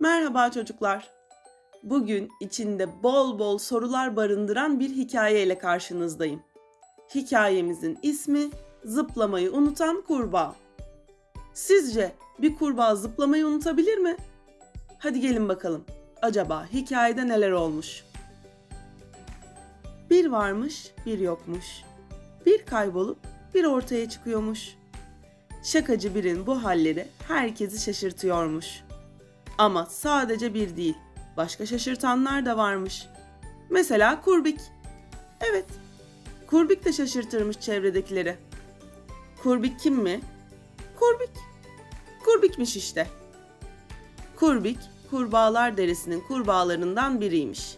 Merhaba çocuklar. Bugün içinde bol bol sorular barındıran bir hikaye ile karşınızdayım. Hikayemizin ismi Zıplamayı Unutan Kurbağa. Sizce bir kurbağa zıplamayı unutabilir mi? Hadi gelin bakalım. Acaba hikayede neler olmuş? Bir varmış, bir yokmuş. Bir kaybolup bir ortaya çıkıyormuş. Şakacı birin bu halleri herkesi şaşırtıyormuş. Ama sadece bir değil, başka şaşırtanlar da varmış. Mesela Kurbik. Evet, Kurbik de şaşırtırmış çevredekileri. Kurbik kim mi? Kurbik. Kurbikmiş işte. Kurbik, kurbağalar deresinin kurbağalarından biriymiş.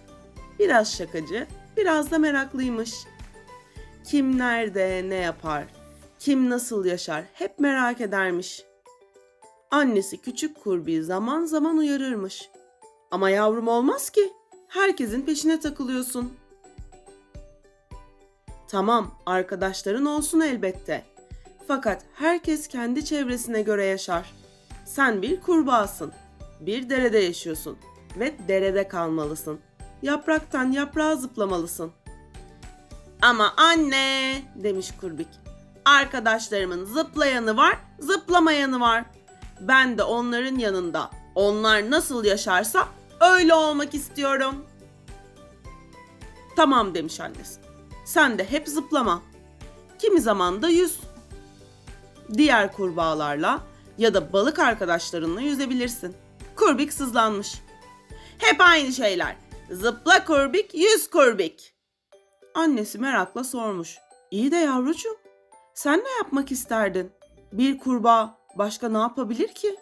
Biraz şakacı, biraz da meraklıymış. Kim nerede, ne yapar, kim nasıl yaşar hep merak edermiş. Annesi küçük kurbiyi zaman zaman uyarırmış. Ama yavrum olmaz ki. Herkesin peşine takılıyorsun. Tamam, arkadaşların olsun elbette. Fakat herkes kendi çevresine göre yaşar. Sen bir kurbağasın. Bir derede yaşıyorsun ve derede kalmalısın. Yapraktan yaprağa zıplamalısın. Ama anne, demiş kurbik. Arkadaşlarımın zıplayanı var, zıplamayanı var. Ben de onların yanında onlar nasıl yaşarsa öyle olmak istiyorum. Tamam demiş annesi. Sen de hep zıplama. Kimi zaman da yüz. Diğer kurbağalarla ya da balık arkadaşlarınla yüzebilirsin. Kurbik sızlanmış. Hep aynı şeyler. Zıpla kurbik, yüz kurbik. Annesi merakla sormuş. İyi de yavrucuğum, sen ne yapmak isterdin? Bir kurbağa başka ne yapabilir ki?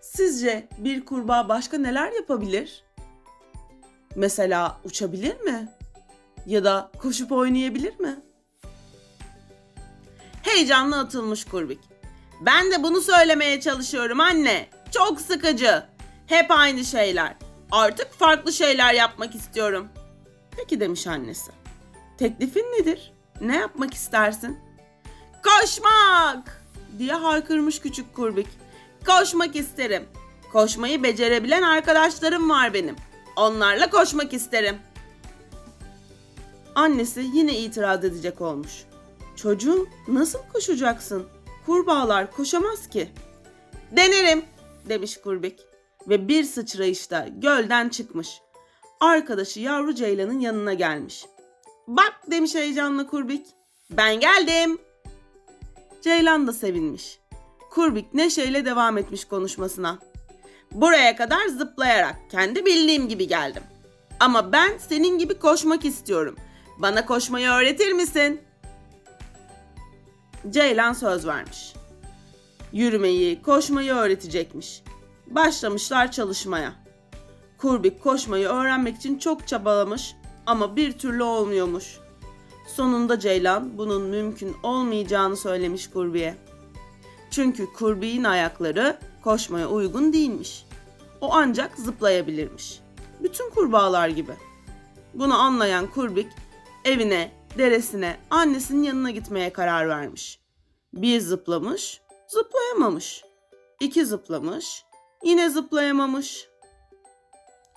Sizce bir kurbağa başka neler yapabilir? Mesela uçabilir mi? Ya da koşup oynayabilir mi? Heyecanla atılmış kurbik. Ben de bunu söylemeye çalışıyorum anne. Çok sıkıcı. Hep aynı şeyler. Artık farklı şeyler yapmak istiyorum. Peki demiş annesi. Teklifin nedir? Ne yapmak istersin? Koşmak! Diye haykırmış küçük kurbik. Koşmak isterim. Koşmayı becerebilen arkadaşlarım var benim. Onlarla koşmak isterim. Annesi yine itiraz edecek olmuş. Çocuğum nasıl koşacaksın? Kurbağalar koşamaz ki. Denerim demiş kurbik ve bir sıçrayışta gölden çıkmış. Arkadaşı yavru ceylanın yanına gelmiş. Bak demiş heyecanla kurbik. Ben geldim. Ceylan da sevinmiş. Kurbik neşeyle devam etmiş konuşmasına. Buraya kadar zıplayarak kendi bildiğim gibi geldim. Ama ben senin gibi koşmak istiyorum. Bana koşmayı öğretir misin? Ceylan söz vermiş. Yürümeyi, koşmayı öğretecekmiş. Başlamışlar çalışmaya. Kurbik koşmayı öğrenmek için çok çabalamış ama bir türlü olmuyormuş. Sonunda Ceylan bunun mümkün olmayacağını söylemiş Kurbi'ye. Çünkü Kurbi'nin ayakları koşmaya uygun değilmiş. O ancak zıplayabilirmiş. Bütün kurbağalar gibi. Bunu anlayan Kurbik evine, deresine, annesinin yanına gitmeye karar vermiş. Bir zıplamış, zıplayamamış. İki zıplamış, yine zıplayamamış.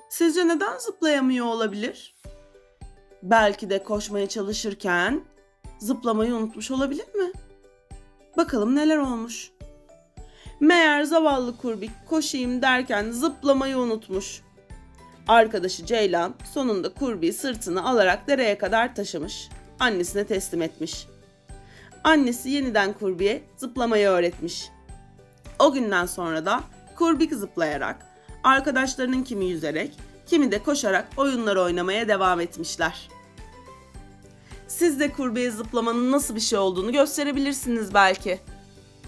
Sizce neden zıplayamıyor olabilir? Belki de koşmaya çalışırken zıplamayı unutmuş olabilir mi? Bakalım neler olmuş. Meğer zavallı kurbik koşayım derken zıplamayı unutmuş. Arkadaşı Ceylan sonunda kurbiyi sırtına alarak dereye kadar taşımış. Annesine teslim etmiş. Annesi yeniden kurbiye zıplamayı öğretmiş. O günden sonra da kurbik zıplayarak, arkadaşlarının kimi yüzerek, kimi de koşarak oyunlar oynamaya devam etmişler. Siz de kurbiye zıplamanın nasıl bir şey olduğunu gösterebilirsiniz belki.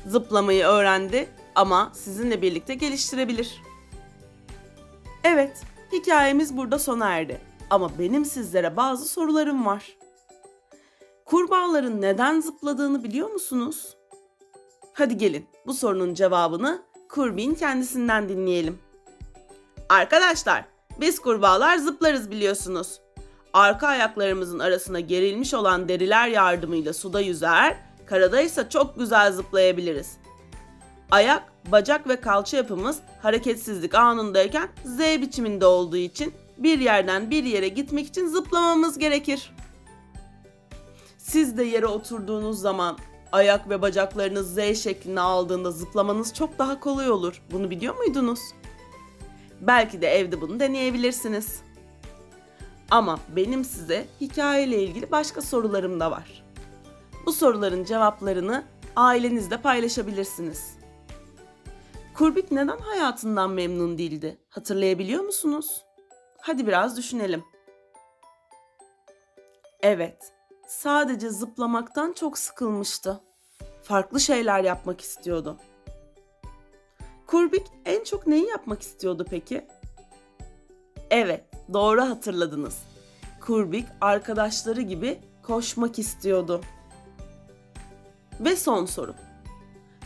Zıplamayı öğrendi ama sizinle birlikte geliştirebilir. Evet, hikayemiz burada sona erdi. Ama benim sizlere bazı sorularım var. Kurbağaların neden zıpladığını biliyor musunuz? Hadi gelin bu sorunun cevabını Kurbin kendisinden dinleyelim. Arkadaşlar, biz kurbağalar zıplarız biliyorsunuz. Arka ayaklarımızın arasına gerilmiş olan deriler yardımıyla suda yüzer, karada ise çok güzel zıplayabiliriz. Ayak Bacak ve kalça yapımız hareketsizlik anındayken Z biçiminde olduğu için bir yerden bir yere gitmek için zıplamamız gerekir. Siz de yere oturduğunuz zaman ayak ve bacaklarınız Z şeklini aldığında zıplamanız çok daha kolay olur. Bunu biliyor muydunuz? Belki de evde bunu deneyebilirsiniz. Ama benim size hikayeyle ilgili başka sorularım da var. Bu soruların cevaplarını ailenizle paylaşabilirsiniz. Kurbik neden hayatından memnun değildi? Hatırlayabiliyor musunuz? Hadi biraz düşünelim. Evet, sadece zıplamaktan çok sıkılmıştı. Farklı şeyler yapmak istiyordu. Kurbik en çok neyi yapmak istiyordu peki? Evet, doğru hatırladınız. Kurbik arkadaşları gibi koşmak istiyordu. Ve son soru.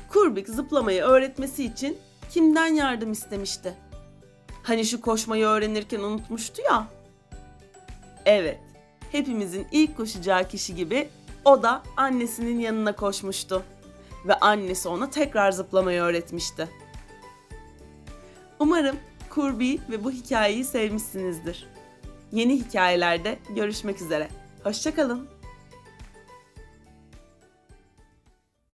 Kurbik zıplamayı öğretmesi için kimden yardım istemişti? Hani şu koşmayı öğrenirken unutmuştu ya. Evet, hepimizin ilk koşacağı kişi gibi o da annesinin yanına koşmuştu. Ve annesi ona tekrar zıplamayı öğretmişti. Umarım Kurbi ve bu hikayeyi sevmişsinizdir. Yeni hikayelerde görüşmek üzere. Hoşçakalın.